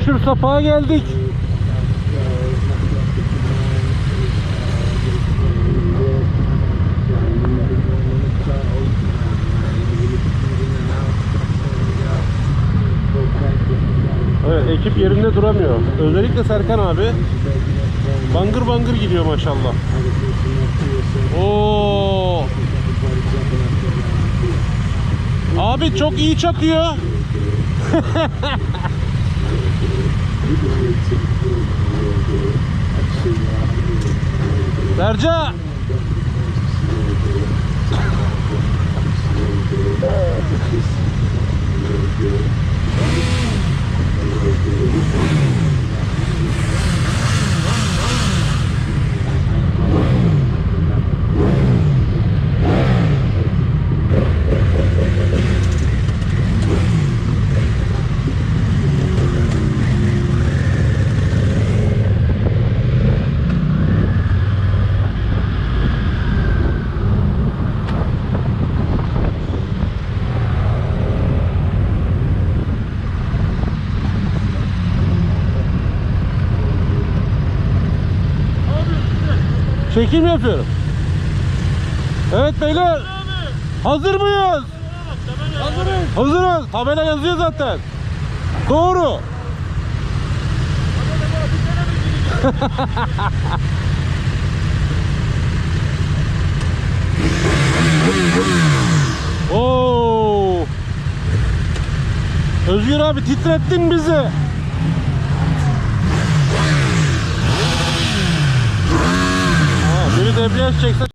Meşhur Sapa'ya geldik. Evet ekip yerinde duramıyor. Özellikle Serkan abi. Bangır bangır gidiyor maşallah. Oo. Abi çok iyi çakıyor. Berca. Çekim yapıyorum. Evet beyler. Hazır mıyız? Hazırız. Hazırız. Tabela yazıyor zaten. Doğru. Oo. Özgür abi titrettin bizi. Debriyaj çekse